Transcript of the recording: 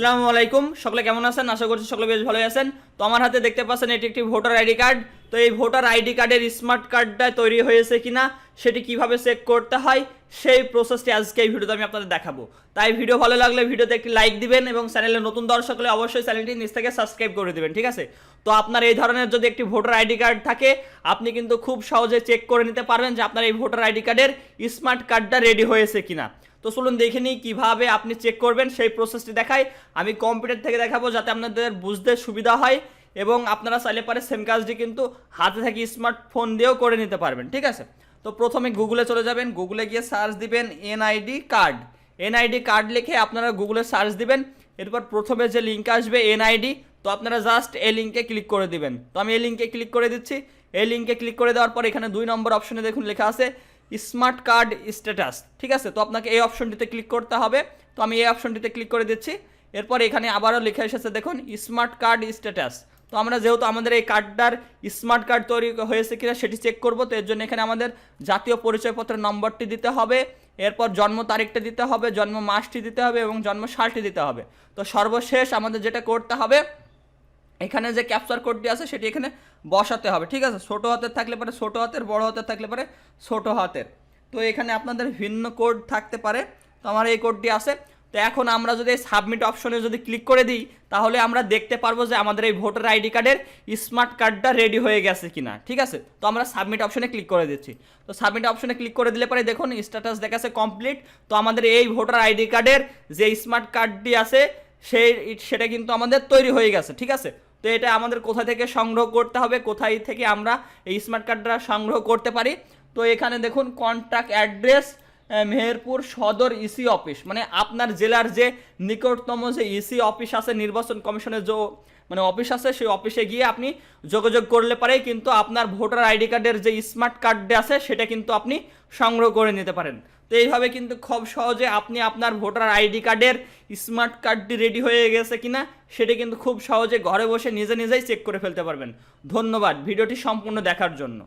আসসালামু আলাইকুম। সকলে কেমন আছেন? আশা করছি সকলে বেশ ভালোই আছেন। তো আমার হাতে দেখতে পাচ্ছেন এটি একটি ভোটার আইডি কার্ড। তো এই ভোটার আইডি কার্ডের স্মার্ট কার্ডটা তৈরি হয়েছে কিনা, সেটি কীভাবে চেক করতে হয়, সেই প্রসেসটি আজকে এই ভিডিওতে আমি আপনাদের দেখাবো। তাই ভিডিও ভালো লাগলে ভিডিওতে একটি লাইক দিবেন এবং চ্যানেলে নতুন দর্শক হলে অবশ্যই চ্যানেলটি নিচ থেকে সাবস্ক্রাইব করে দেবেন, ঠিক আছে? তো আপনার এই ধরনের যদি একটি ভোটার আইডি কার্ড থাকে, আপনি কিন্তু খুব সহজে চেক করে নিতে পারবেন যে আপনার এই ভোটার আইডি কার্ডের স্মার্ট কার্ডটা রেডি হয়েছে কিনা। তো চলুন দেখে নিই কীভাবে আপনি চেক করবেন সেই প্রসেসটি দেখাই। আমি কম্পিউটার থেকে দেখাবো যাতে আপনাদের বুঝতে সুবিধা হয় এবং আপনারা চাইলে পারে সেম কাজটি কিন্তু হাতে থেকে স্মার্টফোন দিয়েও করে নিতে পারবেন, ঠিক আছে? তো প্রথমে গুগলে চলে যাবেন। গুগলে গিয়ে সার্চ দিবেন এনআইডি কার্ড এনআইডি কার্ড লিখে আপনারা গুগলে সার্চ দিবেন। এরপর প্রথমে যে লিঙ্ক আসবে এনআইডি তো আপনারা জাস্ট এই লিঙ্কে ক্লিক করে দিবেন। তো আমি এই লিঙ্কে ক্লিক করে দিচ্ছি। এই লিঙ্কে ক্লিক করে দেওয়ার পর এখানে দুই নম্বর অপশনে দেখুন লেখা আছে স্মার্ট কার্ড স্ট্যাটাস, ঠিক আছে? তো আপনাকে এই অপশনটিতে ক্লিক করতে হবে। তো আমি এই অপশনটিতে ক্লিক করে দিচ্ছি। এরপর এখানে আবারও লেখা এসেছে, দেখুন, স্মার্ট কার্ড স্ট্যাটাস। তো আমরা যেহেতু আমাদের এই কার্ডটার স্মার্ট কার্ড তৈরি হয়েছে কিনা সেটি চেক করব। তো এর জন্য এখানে আমাদের জাতীয় পরিচয়পত্রের নম্বরটি দিতে হবে। এরপর জন্ম তারিখটা দিতে হবে, জন্ম মাসটি দিতে হবে এবং জন্ম সালটি দিতে হবে। তো সর্বশেষ আমাদের যেটা করতে হবে এখানে যে ক্যাপচার কোডটি আছে সেটি এখানে বসাতে হবে, ঠিক আছে? ছোটো হাতের থাকলে পারে ছোটো হাতের, বড় হাতের থাকলে পারে ছোটো হাতের। তো এখানে আপনাদের ভিন্ন কোড থাকতে পারে, তো আমার এই কোডটি আছে। তো এখন আমরা যদি সাবমিট অপশনে যদি ক্লিক করে দিই, তাহলে আমরা দেখতে পারব যে আমাদের এই ভোটার আইডি কার্ডের স্মার্ট কার্ডটা রেডি হয়ে গেছে কিনা, ঠিক আছে? তো আমরা সাবমিট অপশনে ক্লিক করে দিচ্ছি। তো সাবমিট অপশনে ক্লিক করে দিলে পরে দেখুন স্ট্যাটাস দেখাচ্ছে কমপ্লিট তো আমাদের এই ভোটার আইডি কার্ডের যে স্মার্ট কার্ডটি আছে সেই সেটা কিন্তু আমাদের তৈরি হয়ে গেছে, ঠিক আছে? তো এটা আমাদের কোথা থেকে সংগ্রহ করতে হবে, কোথায় থেকে আমরা এই স্মার্ট কার্ডটা সংগ্রহ করতে পারি? তো এখানে দেখুন কন্ট্যাক্ট অ্যাড্রেস মেহেরপুর সদর ইসি অফিস। মানে আপনার জেলার যে নিকটতম যে ইসি অফিস আছে, নির্বাচন কমিশনের যে মানে অফিস আছে, সেই অফিসে গিয়ে আপনি যোগাযোগ করলে পারে কিন্তু আপনার ভোটার আইডি কার্ডের যে স্মার্ট কার্ডটা আছে, সেটা কিন্তু আপনি সংগ্রহ করে নিতে পারেন। তো এইভাবে কিন্তু খুব সহজে আপনি আপনার ভোটার আইডি কার্ডের স্মার্ট কার্ডটি রেডি হয়ে গেছে কিনা, সেটা কিন্তু খুব সহজে ঘরে বসে নিজে নিজেই চেক করে ফেলতে পারবেন। ধন্যবাদ, ভিডিওটি সম্পূর্ণ দেখার জন্য।